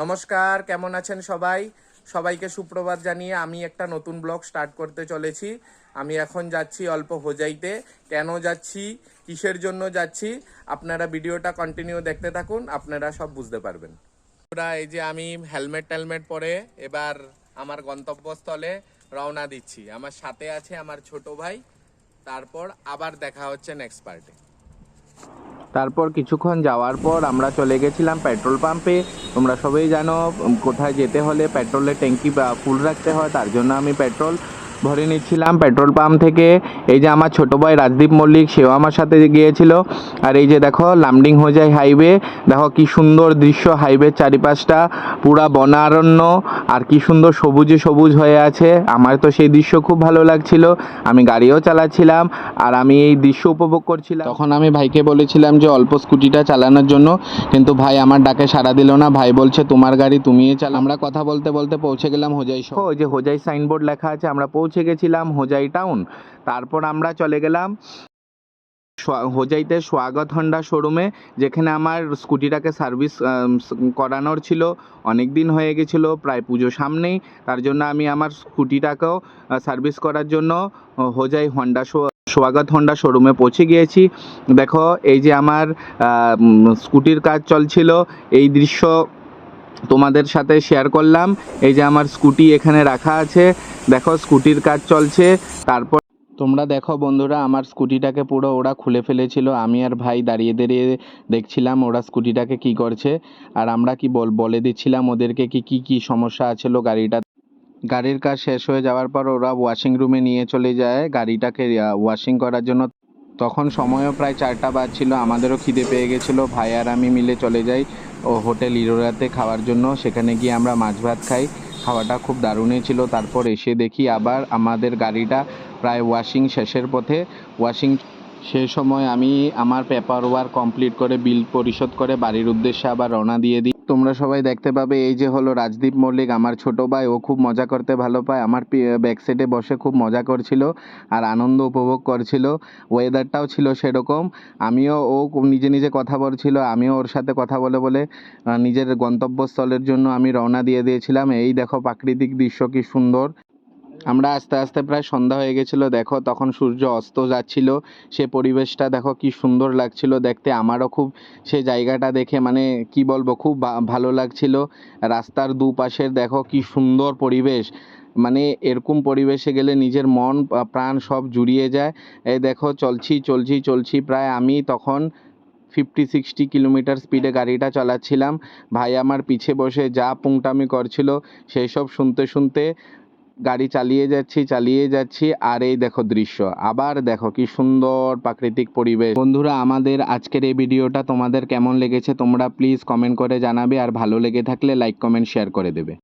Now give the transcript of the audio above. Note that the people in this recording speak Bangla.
নমস্কার, কেমন আছেন সবাই? সবাইকে সুপ্রভাত জানিয়ে আমি একটা নতুন ব্লগ স্টার্ট করতে চলেছি। আমি এখন যাচ্ছি অল্প হোজাইতে। কেন যাচ্ছি? কিসের জন্য যাচ্ছি? আপনারা ভিডিওটা কন্টিনিউ দেখতে থাকুন, আপনারা সব বুঝতে পারবেন। পুরা এই যে আমি হেলমেট টেলমেট পরে এবার আমার গন্তব্যস্থলে রওনা দিচ্ছি। আমার সাথে আছে আমার ছোট ভাই, তারপর আবার দেখা হচ্ছে নেক্সট পার্টে তারপর কিছুক্ষণ যাওয়ার পর আমরা চলে গেছিলাম পেট্রোল পাম্পে। তোমরা সবাই জানো কোথায় যেতে হলে পেট্রোলের ট্যাঙ্কি বা ফুল রাখতে হয়, তার জন্য আমি পেট্রোল ভরে নিচ্ছিলাম পেট্রোল পাম্প থেকে। এই যে আমার ছোট ভাই রাজদীপ মল্লিক, সেও আমার সাথে গিয়েছিল। আর এই যে দেখো, লামডিং হোজাই হাইওয়ে। দেখো কি সুন্দর দৃশ্য হাইওয়ের চারিপাশটা, পুরা বনারণ্য। আর কি সুন্দর সবুজে সবুজ হয়ে আছে। আমার তো সেই দৃশ্য খুব ভালো লাগছিল। আমি গাড়িও চালাচ্ছিলাম। আর আমি এই দৃশ্য উপভোগ করছিলাম। তখন আমি ভাইকে বলেছিলাম যে অল্প স্কুটিটা চালানোর জন্য। কিন্তু ভাই আমার ডাকে সাড়া দিল না। ভাই বলছে, তোমার গাড়ি তুমিই চালা আমরা কথা বলতে বলতে পৌঁছে গেলাম হোজাই শহর। ওই যে হোজাই সাইনবোর্ড লেখা আছে, আমরা পৌঁছে গেছিলাম হোজাই টাউন। তারপর আমরা চলে গেলাম হোজাইতে স্বাগত হন্ডা শোরুমে, যেখানে আমার স্কুটিটাকে সার্ভিস করানোর ছিল অনেক দিন হয়ে গেছিল, প্রায় পুজো সামনেই। তার জন্য আমি আমার স্কুটিটাকেও সার্ভিস করার জন্য হোজাই হন্ডা শো- হন্ডা শোরুমে পৌঁছে গিয়েছি। দেখো, এই যে আমার স্কুটির কাজ চলছিল। এই দৃশ্য তোমাদের সাথে শেয়ার করলাম। এই যে আমার স্কুটি এখানে রাখা আছে। দেখো, স্কুটির কাজ চলছে। তারপর তোমরা দেখো বন্ধুরা, আমার স্কুটিটাকে পুরো ওরা খুলে ফেলেছিল। আমি আর ভাই দাঁড়িয়ে দাঁড়িয়ে দেখছিলাম ওরা স্কুটিটাকে কি করছে। আর আমরা কি বল, বলে দিচ্ছিলাম ওদেরকে কি কি কি সমস্যা আছিল গাড়িটা। গাড়ির কাজ শেষ হয়ে যাওয়ার পর ওরা ওয়াশিং রুমে নিয়ে চলে যায় গাড়িটাকে ওয়াশিং করার জন্য। তখন সময়ও প্রায় চারটা বাজছিল, আমাদেরও খিদে পেয়ে গেছিল। ভাই আর আমি মিলে চলে যাই। ও হোটেল ইরোরাতে খাওয়ার জন্য। সেখানে গিয়ে আমরা মাছ ভাত খাই। খাওয়াটা খুব দারুণই ছিল। তারপর এসে দেখি আবার আমাদের গাড়িটা প্রায় ওয়াশিং শেষের পথে। ওয়াশিং সে সময় আমি আমার পেপার ওয়ার কমপ্লিট করে বিল পরিশোধ করে বাড়ির উদ্দেশ্যে আবার রওনা দিয়ে দিই। তোমরা সবাই দেখতে পাবে এই যে হলো রাজদীপ মল্লিক, আমার ছোট ভাই, ও খুব মজা করতে ভালো পায়। আমার ব্যাক সাইডে বসে খুব মজা করছিল আর আনন্দ উপভোগ করছিল। ওয়েদারটাও ছিল সেরকম। আমিও, ও নিজে নিজে কথা বলছিল, আমিও ওর সাথে কথা বলে বলে নিজের গন্তব্যস্থলের জন্য আমি রওনা দিয়ে দিয়েছিলাম। এই দেখো প্রাকৃতিক দৃশ্য কি সুন্দর। আমরা আস্তে আস্তে প্রায় সন্ধ্যা হয়ে গেছিল, দেখো তখন সূর্য অস্ত যাচ্ছিল, সে পরিবেশটা দেখো কি সুন্দর লাগছিল দেখতে, আমারও খুব সে জায়গাটা দেখে মানে কি বলব খুব ভালো লাগছিল, রাস্তার দুপাশের দেখো কি সুন্দর পরিবেশ মানে এরকম পরিবেশে গেলে নিজের মন প্রাণ সব জুড়িয়ে যায়, এই দেখো চলছি চলছি চলছি, প্রায় আমি তখন ফিফটি সিক্সটি কিলোমিটার স্পিডে গাড়িটা চালাচ্ছিলাম, ভাই আমার পিছে বসে যা পুংটামি করছিল, সেই সব শুনতে শুনতে গাড়ি চালিয়ে যাচ্ছি চালিয়ে যাচ্ছি, আর এই দেখো দৃশ্য। আবার দেখো কি সুন্দর প্রাকৃতিক পরিবেশ। বন্ধুরা, আমাদের আজকের এই ভিডিওটা তোমাদের কেমন লেগেছে তোমরা প্লিজ কমেন্ট করে জানাবে, আর ভালো লেগে থাকলে লাইক কমেন্ট শেয়ার করে দেবে।